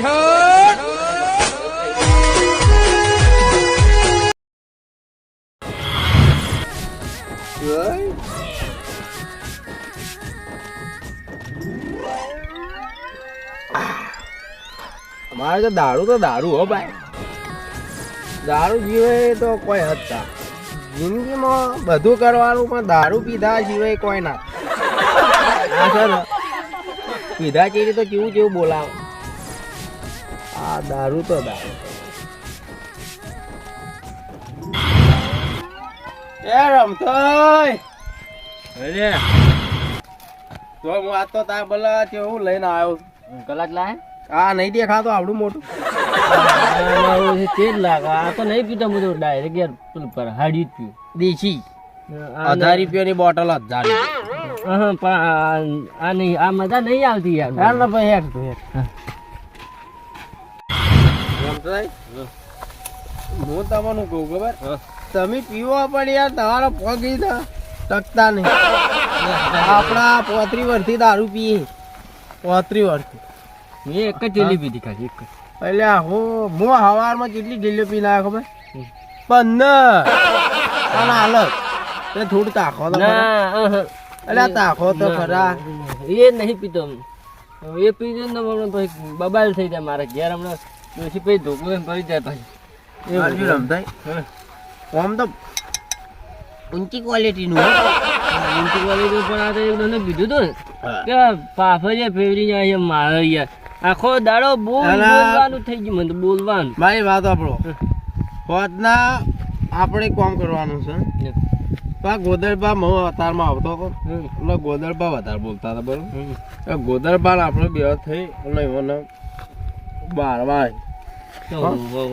અમારે તો દારૂ તો દારૂ હો ભાઈ. દારૂ જીવે તો કોઈ હતા જિંદગીમાં બધું કરવાનું, પણ દારૂ પીધા જીવે કોઈ ના. પીધા ચીરી તો કેવું કેવું બોલાવે. આ દારૂ તો દારૂ. એ રમતોય. અરે તો હું આ તો તાર બોલા કેવું લઈને આવ્યો કલાક લાય? આ નહીં દેખાતો આવડું મોટું. તે જ લાગે આ તો નહીં પીતો બધું ડાયરેક્ટ યાર પેલું પર હાડી જ પીવું દેશી. હજાર રૂપિયાની બોટલ હજાર પણ આ- નહીં આ મજા નહીં આવતી યાર. યાર ભાઈ હેઠ હેઠ. હું. તમને કહું ખબર? તમે પીવો પણ યાર તમારો પગ ટકતા નહીં. આપણા પોત્રી વર્ષથી દારૂ પીએ. પોત્રી વર્ષથી મેં એક જ જેલી પીધી ખાલી એક એટલે હું હું હવારમાં કેટલી ઢીલીઓ પી નાખ્યો ખબર? પંદર. અને હાલત તે થોડું તાખો તો. ના. એટલે તાખો તો ના, ખરા. એ નહીં પીતો. એ પીધો ને બબાલ થઈ જાય મારા ઘેર હમણાં. પછી પછી ધોકું એમ પડી જાય પછી. રમતાઈ આમ તો ઊંચી ક્વોલિટીનું ઊંચી ક્વોલિટી પણ આ તો એક દોને કીધું તું ને હા. કે ફાફરિયા ફેવરી જાય છે મારે યાર. આખો દાડો. બોલવાનું થઈ ગયું મને તો બોલવાનું. મારી વાત આપણો હોદના આપણે કોમ કરવાનું છે. પા ગોદરબા મો અતારમાં આવતો હતો. એટલે ગોદરબા વધારે બોલતા હતા બરોબર. ગોદરબા આપણે બે થઈ અને એમને બારવા ભાઈ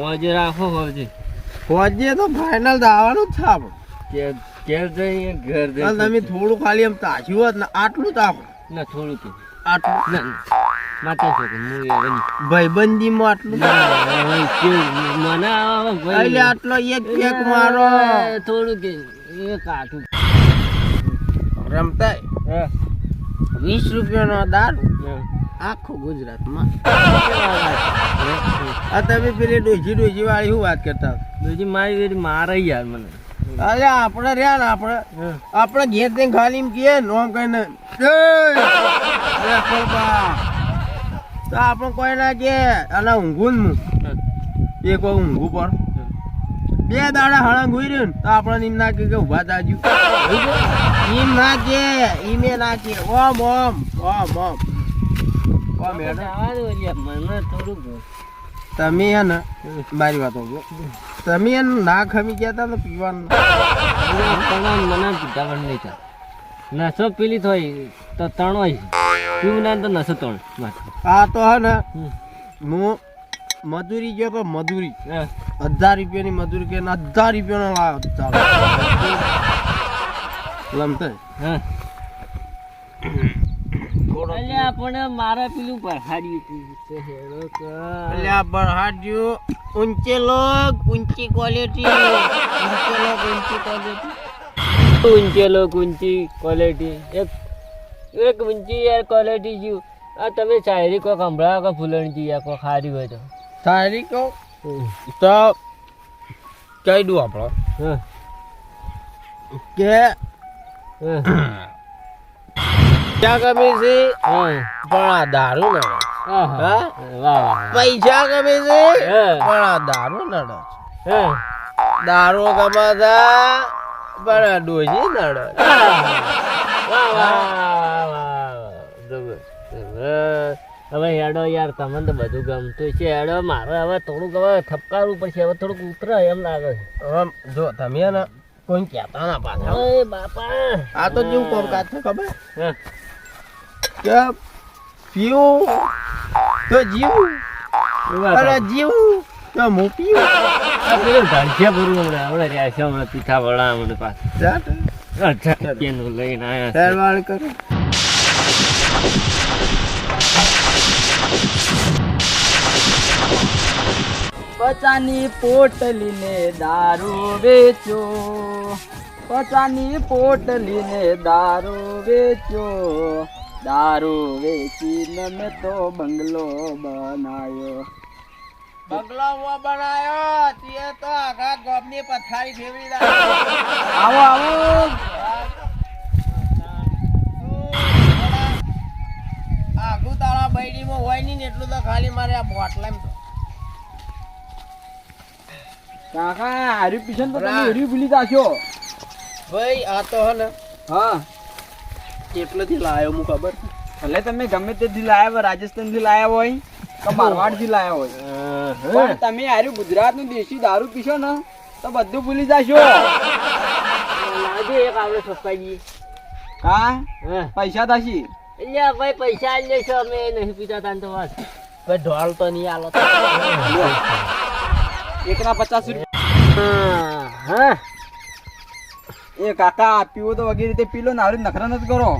હોજે રાખો હોજે હોજે તો ફાઇનલ દાવાનું જ છે આપણે. ઘેર ઘેર જઈએ ઘર જઈએ. તમે થોડું ખાલી એમ હોત ને આટલું તાપ ના થોડું તો. આટલું. ના. માતા છો કે હું. ભાઈબંધીમાં આટલું ના, કેવું? મને ભાઈ. એટલે આટલો એક પેક મારો. થોડું કે એ કાઠું રમતા વીસ રૂપિયાનો દારૂ. આખો આખું ગુજરાતમાં. આ તમે પેલી ડોસી ડોસી વાળી શું વાત કરતા બીજી મારી મારે યાર મને. અરે આપણે રહ્યા ને આપણે. આપણે ઘેર જઈને ખાલી એમ કહીએ નોમ કહીને તો આપણે કોઈ ના કે અને ઊંઘું ને હું. એ કોઈ ઊંઘું પર બે દાડા હળંગ હોઈ રહ્યું તો આપણે એમ ના કે ઊભા ઊભા તાજુ એમ ના કે ઈમે ના કે ઓમ ઓમ ઓમ ઓમ ઓમ હેડો. જવાનું યાર, મને થોડુંક તમે હે ને મારી વાત તમે હે ને ખમી ગયા તા તો પીવાનું. મને પીધા પણ નહીં નસો પીલી થોય તો ત્રણ હોય પીવું ના તો નસો ત્રણ આ તો હે ને હું મજૂરી ગયો કે મજૂરી. હજાર રૂપિયાની મજૂરી કે હજાર રૂપિયાનો લાવ્યો લમતે હા. અલ્યા પણ મારે પેલું પહાડી એટલે આ બરહાડ્યું ઊંચે લોગ ઊંચી ક્વોલિટી ઊંચે લોગ ઊંચી ક્વોલિટી ઊંચે લોક ઊંચી ક્વોલિટી એક એક ઊંચી યાર ક્વોલિટી આ તમે શાયરી કોઈ સંભળાવો કે ફૂલણજી યાર કો ખારી હોય તો. શાયરી કહો? તો કહી દઉં આપણો કે હા કમી છે પણ આ દારૂ નડે. પૈસા ગમે છે. પણ આ દારૂ નડે છે. દારૂ કમાતા પણ આ ડોસી નડે હવે હેડો યાર તમને તો બધું ગમતું છે. હેડો મારે હવે થોડુંક હવે થપકારવું પડશે. હવે થોડુંક ઉતરે એમ લાગે છે. આમ જો તમે ને કોઈ કહેતા ના પાછા. બાપા. આ તો જેવું કોમકાજ છે ખબર? હા. કે પીવું તો જીવું. અરે જીવું તો હું પીવું. ઢાંઢિયા ભરવું હમણાં. હમણાં રહ્યા છે હમણાં પીઠા વડા હમણાં પાછા અચ્છા કેનું લઈને આવ્યા છે. ફેરવાળ પચાની પોટલીને દારૂ વેચો. પચાની પોટલીને દારૂ વેચો. દારૂ વેચીને મેં તો બંગલો બનાયો બંગલો મો બનાયો તે તો આખા ગોમની પથારી ફેરવી. આવો આવો આખું તારા બૈડીમાં હોય નહીં ને એટલું તો ખાલી મારે આ બોટલામાં તો. કાકા હારી પીછે તો તમે રા. ભૂલી જાશો ભાઈ આ તો હે ને હા કેટલેથી લાયો હું ખબર? ભલે તમે ગમે તેથી લાયા હોય રાજસ્થાનથી લાયા હોય કે મારવાડથી લાયા હોય. પણ તમે આર્યું ગુજરાતનું દેશી દારૂ પીશો ને તો બધું ભૂલી જશો. લાવજો એક આવડે સસ્તાજી હા? પૈસા થશી? એટલે ભાઈ પૈસા આલી લેશો અમે નહીં પીતા તાન તો વાત ભાઈ ઢોલ તો નહીં આલો એકના પચાસ રૂપિયા. હા હા. એ કાકા પીવો તો વગેરે રીતે પીલો ને આવડી નખરા નથી કરો.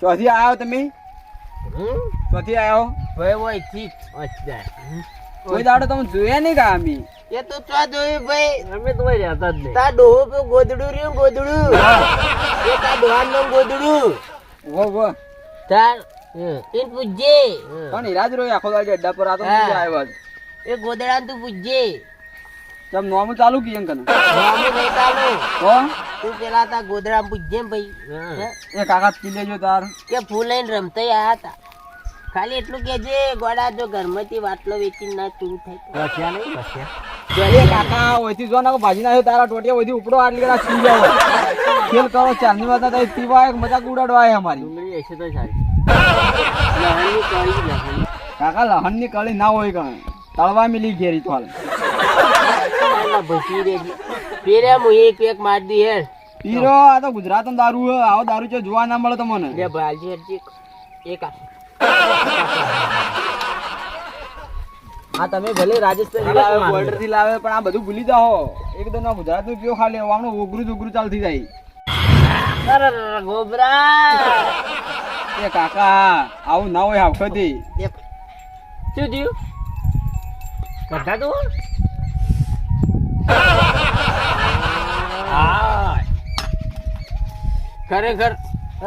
ચોથી આવ્યો તમે? ચોથી આવ્યો ભાઈ હોય ઠીક અચ્છા કોઈ દાડો તમે જોયા નહીં કા અમી? એ તો ચા જોયું ભાઈ? અમે તો રહેતા જ નહીં. તા ડોહો પે ગોદડું રહ્યું ગોદડું? એ તા ડોહાનનું ગોદડું. વો વો તાર ઇન પૂછજે પણ ઈરાજ રોય આખો દાડો અડ્ડા પર આતો. આવ્યો. એ ગોદડા તું પૂછજે તમ નોમું ચાલુ કી કને? મામું નહીં ચાલુ. હો? તું પેલા તા ગોદડા પૂછજે ભાઈ. એ કાકા પી લેજો તાર. કે ફૂલ લઈને રમતા આયા હતા ખાલી એટલું કેજે ગોડા જો ઘરમાંથી વાટલો વેચીને ના તું થાય બસ્યા નહીં બસ્યા જલે કાકા ઓયથી જો ના ભાજી નાખ્યો તારા ટોટિયા ઓયથી ઉપડો આટલી કરા સી જાવ ખેલ કરો ચાંદની વાત થાય પીવા એક મજાક ઉડાડવા આયા અમારી. ડુંગળી એસે તો સારી. લહણની કળી લહણ કાકા લહનની કળી ના હોય કણ. તળવા મિલી ઘેરી તો હાલ. ના ભસી પેરે હું એક એક માર દી હે. પીરો આ તો ગુજરાત દારૂ હે. આવો દારૂ છે જોવા ના મળે તમને. લે ભાજી હરજી એક આ. તમે ભલે રાજસ્થાન બોર્ડરથી લાવે પણ આ બધું ભૂલી જાઓ. એકદમ આ ગુજરાતનું પીઓ ખાલી આમનું ઓગરું ઓગરું ચાલતી જાય. ગોબરા. એ કાકા આવું ના હોય હાવખતી શું થયું? કરતા તું ખરેખર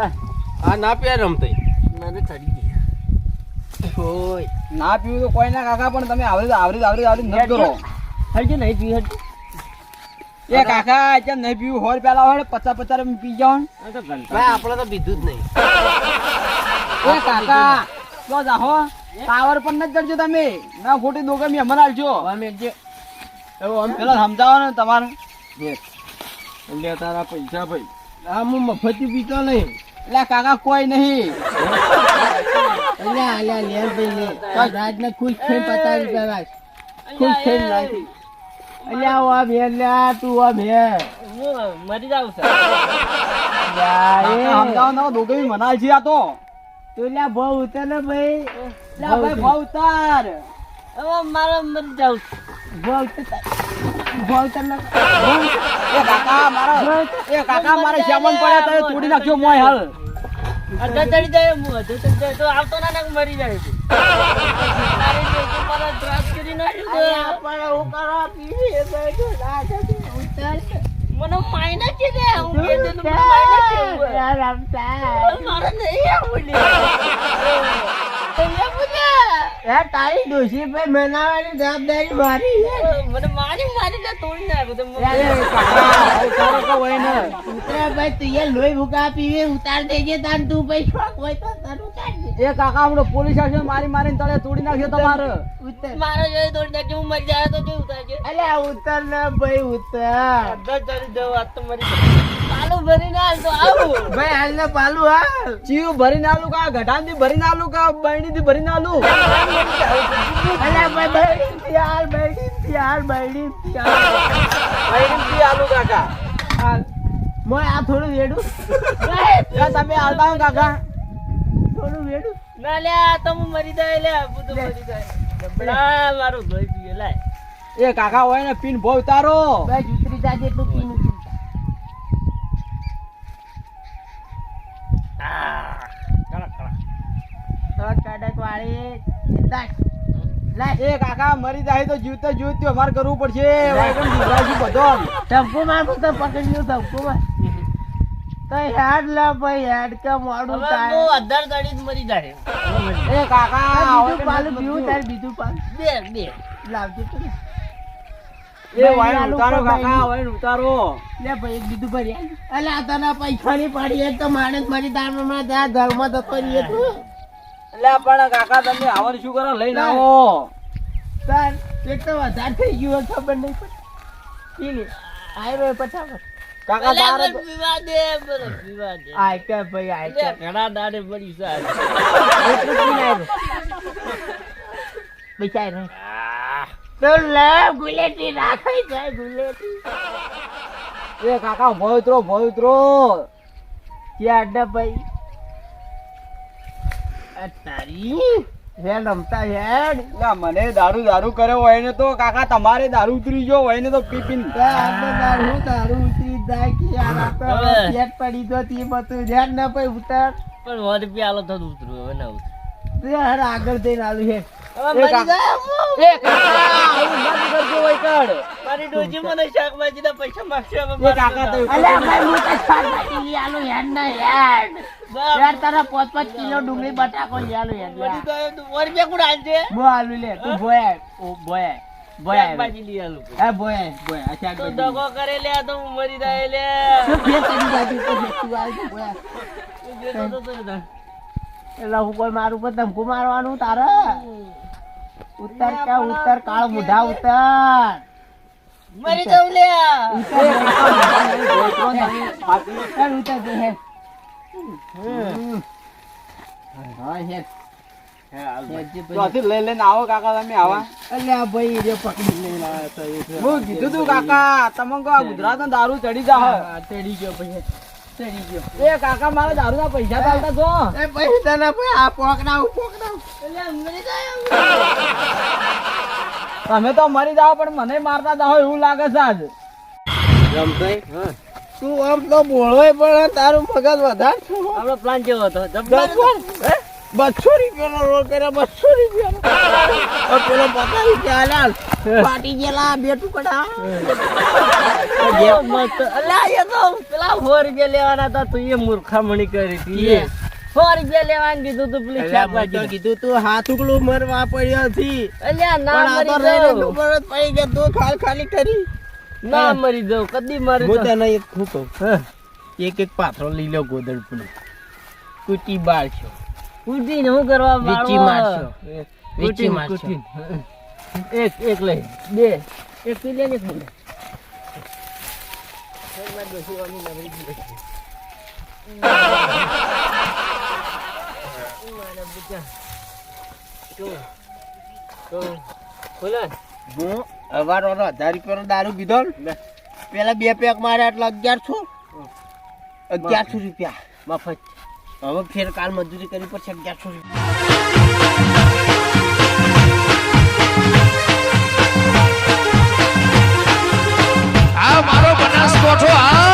આ ના પીયા રમતી. મને ચડી ગઈ. ઓય. ના પીવું તો કોઈ ના કાકા પણ તમે આવરી આવરી આવરી આવરી ન કરો. હરજી નહીં પી હરજી એ કાકા કેમ નહીં પીવું? હોર પેલા હોય પચાસ પચાસ રૂપિયા પી જાઓ ને. આ તો પીધું જ નહીં. એ કાકા તો જાહો પાવર પણ નથી કરજો તમે. ના ખોટી દોગે મેં અમર આલજો. અમે જે એવો અમે પેલા સમજાવો ને તમારે. એટલે તારા પૈસા ભાઈ. આ હું મફતી પીતો નહીં. એટલે કાકા કોઈ નહીં. અલ્યા અલ્યા લે ભાઈ લે. રાજને ખુશ થઈ પતાવી દેવાય ખુશ થઈ નાખી અલ્યા ઓ ભે લ્યા તું ઓ ભે હું મરી છું. કાકા સમજાવો ને દોગે મનાલ છે આ તો. તું લ્યા બહુ ઉતર ને ભાઈ. લે ભાઈ ભાવ ઉતાર હવે છું. મારા એ કાકા મારે જાય. છે મને નાખ્યો છે. ના હું બે દિન મને મારી નહીં આવું લે. અહીંયા પૂછે. યાર તારી ડોશી ભાઈ મનાવવાની જવાબદારી મારી. મને મારી તોડી નાખ્યો હોય ને. ભાઈ તું લોહી ભૂકા પીવે ઉતાર દેજે તાર તું ભાઈ. શોખ હોય તો તારું એ કાકા હમણાં પોલીસ સ્ટેશન મારી મારીને તળે તોડી નાખ્યો તમારે. ઉતર મારે જોઈ તોડી નાખ્યો હું મરી જાય તો કેવું થાય છે? અલ્યા ઉતર ને ભાઈ ઉતર અડધા જાઉં આજ તો મરી પાલુ ભરીને હાલ તો આવું. ભાઈ હાલ ને પાલું હાલ. ચીવ ભરીને આલું કા ગઢાનથી ભરીને આલું કા બહેણી થી ભરીને આલું? અલ્યા ભાઈ પ્યાર બૈડી પ્યાર બહેણી થી આલું કાકા. હાલ. મોય આ થોડું વેડું તમે હાલતા હો કાકા. થોડું વેડું? ના લે આ મરી જાય લે હું મરી જાય. લા, ભાઈ પીએ લાય. એ કાકા હોય ને પીન ભો તારો ભાઈ જાજે પીનું એ કાકા મરી જાય તો જીવતો જીવતો અમારે કરવું પડશે. બધો ધક્કો માર પકડ્યું ધક્કો માર. તો હેડ લે ભાઈ હેડ કે મોડું થાય બહુ અધાર મરી જાય. એ કાકા બીજું પાલું પીવું તારે બીજું પાલું. બે બે. લાવજો તો એ વાયન ઉતારો કાકા વાયન ઉતારો. લે ભાઈ એક બીજું ભરી આલ. આ તને પૈસા ની પડી એક તો માણસ મારી દાનમાં ત્યાં ધર્મ થતો રહીએ તું. એટલે પણ કાકા તમે આવર શું કરો? લઈને. આવો. તાર એક તો વધારે થઈ ગયું ખબર નહીં પડી. ઈ લે. આય રે પછાવટ કાકા તારે પણ પીવા દે બરફ પીવા દે આય કે ભાઈ આય કે ઘણા દાડે પડી સાહેબ એટલું પી નાય રે પૈસા રે તો લે ગુલેટી રાખી જાય ગુલેટી. એ કાકા ભોય ઉતરો ભોય ઉતરો ક્યાં અડ્ડા ભાઈ? તારી હેડ રમતા હેડ. ના મને દારૂ દારૂ કર્યો હોય ને તો કાકા તમારે દારૂ ઉતરી ગયો હોય ને તો પીપીન દારૂ દારૂ જાય કે યાર આ તો. પેટ પડી તો તી બધું. હેડ ના ભાઈ ઉતાર. પણ સો રૂપિયા આલો તો ઉતરું હવે ના ઉતરું. હેડ આગળ જઈને આલું યાર પાંચ પાંચ કિલો ડુંગળી બટાકો આલું લે. તો આલુ લે બોય બોય શાકભાજી લઈ આલું હા બોય બોય આ તો દગો કરે લે તો હું મરી જાય લે. તું ફેર તારી બાજુ ઉપર છે, તું આલ બોય તો તો એટલે હું કોઈ મારું પર ધમકું મારવાનું તારે? ઉત્તર કે ઉત્તર કાળ મુઢા ઉત્તર. મરી જાઉં લે. ઉત્તર ઉત્તર હા. ચોથી લઈ લઈને આવો કાકા તમે આવા. અલ્યા ભાઈ જે પકડી લઈને આવ્યો તો હું કીધું તું કાકા તમે કહો ગુજરાત દારૂ ચડી જા ચડી ગયો ભાઈ ચડી ગયો. એ કાકા મારા દારૂ ના પૈસા તો છો એ ભાઈ તને ભાઈ આ પોકડાવું પોકડાવું મરી જાય તમે તો મરી જાઓ પણ મને મારતા જાઓ એવું લાગે છે આજ. તું આમ તો બોળવાય પણ તારું મગજ વધારે આપણો પ્લાન કેવો હતો? જબ્બર. બસો રૂપિયાનો રોલ કર્યા બસો રૂપિયાનો. પેલો પચાસ રૂપિયા હાલ પાટી ગયેલા બે ટુકડા. મસ્ત. એ તો પેલા સો રૂપિયા લેવાના હતા તું એ મૂર્ખામણી કરી હતી. સો રૂપિયા લેવાનું કીધું તું પેલી શાકભાજી. કીધું તું હાથ ઉકલું મરવા પડ્યો હતી અલ્યા ના પડી કે તું ખાલ ખાલી કરી. ના મરી જાઉં કદી મરી હું તને એક કહું એક એક પાથરો લઈ લો ગોદડ પેલું કુટી બાળશો. કુટીને હું કરવા વીચી મારશો. વીચી મારશો. એક એક લઈ. બે. એક પી લે ને એક મને હું અવાર હજાર રૂપિયાનો દારૂ પીધો પેલા બે પેક મારે એટલે અગિયારસો? અગિયારસો રૂપિયા. મફત. હવે ફેર કાલ મજૂરી કરવી પડશે અગિયારસો આ મારો બનાસકોઠો આ